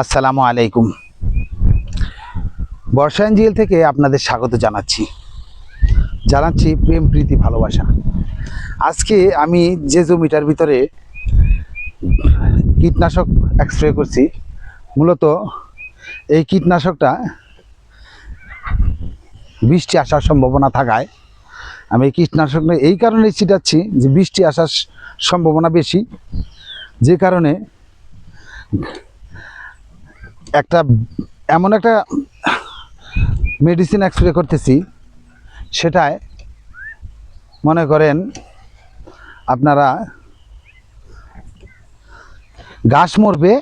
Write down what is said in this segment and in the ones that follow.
আসসালামু আলাইকুম। বর্ষায়ন জেল থেকে আপনাদের স্বাগত জানাচ্ছি। জানাচ্ছি প্রেম, প্রীতি, ভালোবাসা। আজকে আমি যে জমিটার ভিতরে কীটনাশক স্প্রে করছি, মূলত এই কীটনাশকটা বৃষ্টি আসার সম্ভাবনা থাকায় আমি এই কীটনাশকটা এই কারণে ছিটাচ্ছি যে বৃষ্টি আসার সম্ভাবনা বেশি। যে কারণে একটা এমন একটা মেডিসিন এক্সপ্রে করতেছি, সেটায় মনে করেন আপনারা ঘাস মরবে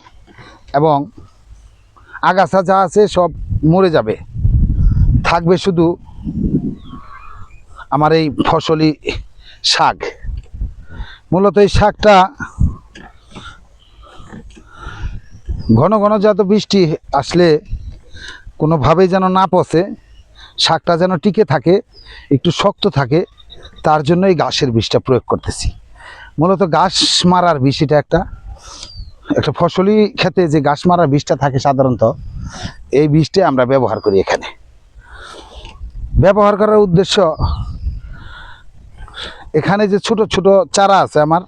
এবং আগাছা যা আছে সব মরে যাবে। থাকবে শুধু আমার এই ফসলি শাক। মূলত এই শাকটা ঘন ঘন যত বৃষ্টি আসলে কোনোভাবেই যেন না পচে, শাকটা যেন টিকে থাকে, একটু শক্ত থাকে, তার জন্য এই ঘাসের বিষটা প্রয়োগ করতেছি। মূলত ঘাস মারার বিষ এটা একটা। একটা ফসলি খেতে যে ঘাস মারার বিষটা থাকে সাধারণত, এই বিষটা আমরা ব্যবহার করি এখানে। ব্যবহার করার উদ্দেশ্য, এখানে যে ছোট ছোট চারা আছে আমার,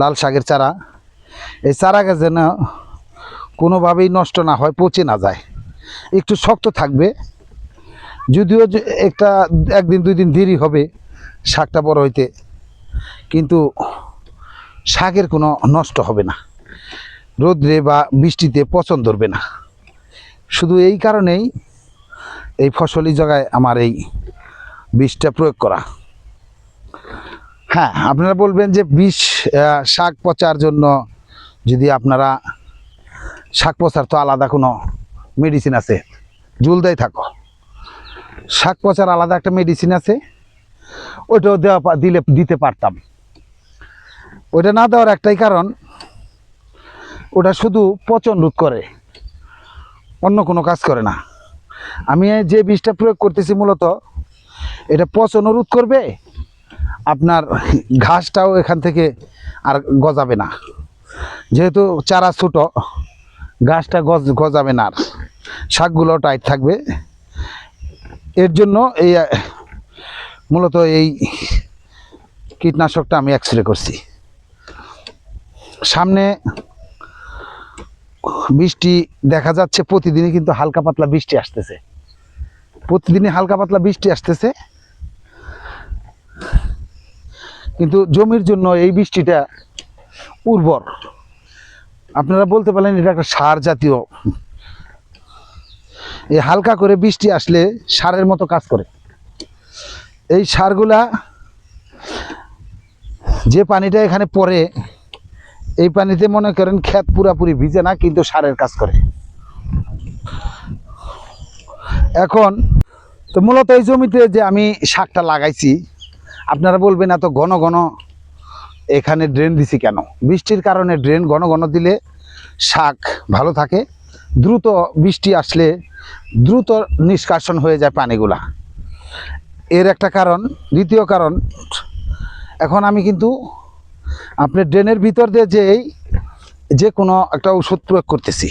লাল শাকের চারা এই চারা গাছ যেন কোনোভাবেই নষ্ট না হয়, পচে না যায়। একটু শক্ত থাকবে। যদিও একটা একদিন, দুই দিন দেরি হবে শাকটা বড় হইতে, কিন্তু শাকের কোনো নষ্ট হবে না। রোদ্রে বা বৃষ্টিতে পচন ধরবে না। শুধু এই কারণেই এই ফসলি জায়গায় আমার এই বিষটা প্রয়োগ করা। হ্যাঁ আপনারা বলবেন যে বিষ শাক পচার জন্য যদি আপনারা শাক পচার তো আলাদা কোনো মেডিসিন আছে, জুলদাই থাকো। শাক পচার আলাদা একটা মেডিসিন আছে, ওইটাও দেওয়া দিলে, দিতে পারতাম। ওইটা না দেওয়ার একটাই কারণ, ওটা শুধু পচন রোধ করে, অন্য কোনো কাজ করে না। আমি যে বিষটা প্রয়োগ করতেছি মূলত, এটা পচনও রোধ করবে, আপনার ঘাসটাও এখান থেকে আর গজাবে না। যেহেতু চারা ছোট, গাছটা গজ গজাবে না আর। শাকগুলো টাইট থাকবে। এর জন্য এই, মূলত এই কীটনাশকটা আমি এক্সরে করছি। সামনে বৃষ্টি দেখা যাচ্ছে, প্রতিদিনই কিন্তু হালকা পাতলা বৃষ্টি আসতেছে। প্রতিদিনই হালকা পাতলা বৃষ্টি আসতেছে। কিন্তু জমির জন্য এই বৃষ্টিটা উর্বর। আপনারা বলতে পারেন এটা একটা সার জাতীয়। এই হালকা করে বৃষ্টি আসলে সারের মতো কাজ করে। এই সারগুলা যে পানিটা এখানে পড়ে, এই পানিতে মনে করেন ক্ষেত পুরাপুরি ভিজে না, কিন্তু সারের কাজ করে। এখন তো মূলত এই জমিতে যে আমি শাকটা লাগাইছি, আপনারা বলবেন এত ঘন ঘন এখানে ড্রেন দিছি কেন? বৃষ্টির কারণে ড্রেন ঘন ঘন দিলে শাক ভালো থাকে। দ্রুত বৃষ্টি আসলে দ্রুত নিষ্কাশন হয়ে যায় পানিগুলা। এর একটা কারণ, দ্বিতীয় কারণ, এখন আমি কিন্তু আপনি ড্রেনের ভিতর দিয়ে যেই যে কোনো একটা ওষুধ প্রয়োগ করতেছি।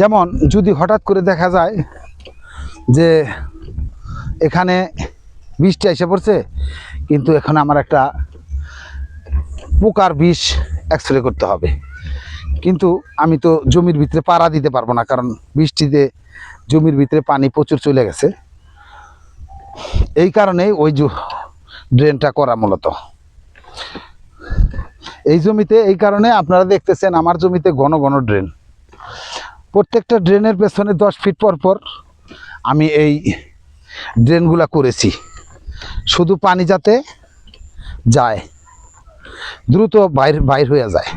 যেমন যদি হঠাৎ করে দেখা যায় যে এখানে বৃষ্টি এসে পড়ছে, কিন্তু এখন আমার একটা পোকার বিষ এক্সরে করতে হবে। কিন্তু আমি তো জমির ভিতরে পাড়া দিতে পারব না, কারণ বৃষ্টিতে জমির ভিতরে পানি প্রচুর চলে গেছে। এই কারণেই ওই ড্রেনটা করা মূলত। এই জমিতে, এই কারণে আপনারা দেখতেছেন আমার জমিতে ঘন ঘন ড্রেন প্রত্যেকটা ড্রেনের পেছনে দশ ফিট পর পর আমি এই ড্রেনগুলা করেছি। শুধু পানি যাতে যায়। দ্রুত বাইর বাইর হয়ে যায়।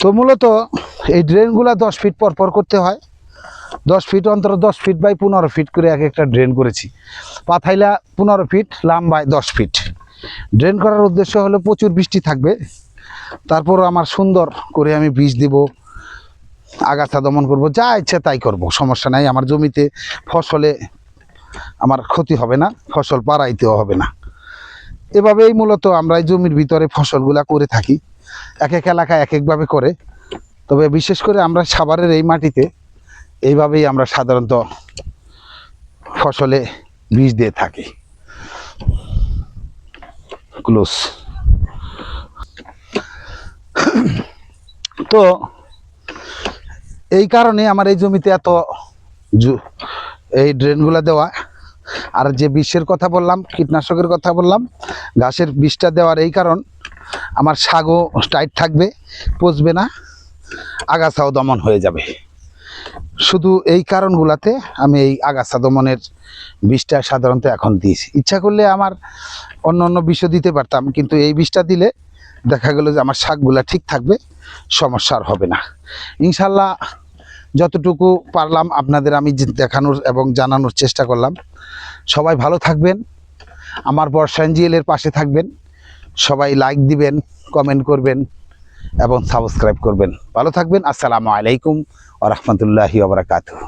তো মূলত এই ড্রেনগুলা দশ ফিট পর পর করতে হয়। দশ ফিট অন্তর দশ ফিট বাই পনেরো ফিট করে এক একটা ড্রেন করেছি। পাথাইলা পনেরো ফিট, লাম্বায় দশ ফিট। ড্রেন করার উদ্দেশ্য হলো প্রচুর বৃষ্টি থাকবে। তারপর আমার সুন্দর করে আমি বীজ দিব, আগাছা দমন করব, যা ইচ্ছে তাই করব, সমস্যা নাই। আমার জমিতে ফসলে আমার ক্ষতি হবে না, ফসল পাড়াইতেও হবে না। এভাবেই মূলত আমরা এই জমির ভিতরে ফসলগুলা করে থাকি। এক এক এলাকায় এক একভাবে করে। তবে বিশেষ করে আমরা সাভারের এই মাটিতে এইভাবেই আমরা সাধারণত ফসলে বীজ দিয়ে থাকি। ক্লোজ তো এই কারণে আমার এই জমিতে এত এই ড্রেনগুলো দেওয়া আর যে বিষের কথা বললাম, কীটনাশকের কথা বললাম, ঘাসের বিষটা দেওয়ার এই কারণ, আমার শাকও টাইট থাকবে, পচবে না, আগাছাও দমন হয়ে যাবে। শুধু এই কারণগুলাতে আমি এই আগাছা দমনের বিষটা সাধারণত এখন দিয়েছি। ইচ্ছা করলে আমার অন্য অন্য বিষও দিতে পারতাম, কিন্তু এই বিষটা দিলে দেখা গেল যে আমার শাকগুলা ঠিক থাকবে, সমস্যা আর হবে না। ইনশাল্লাহ যতটুকু পারলাম আপনাদের আমি দেখানোর এবং জানানোর চেষ্টা করলাম। সবাই ভালো থাকবেন। আমার বর্ষা এনজিএলের পাশে থাকবেন। সবাই লাইক দিবেন কমেন্ট করবেন এবং সাবস্ক্রাইব করবেন। ভালো থাকবেন। আসসালামু আলাইকুম ওরহমতুল্লাহি ওবরাকাতুহ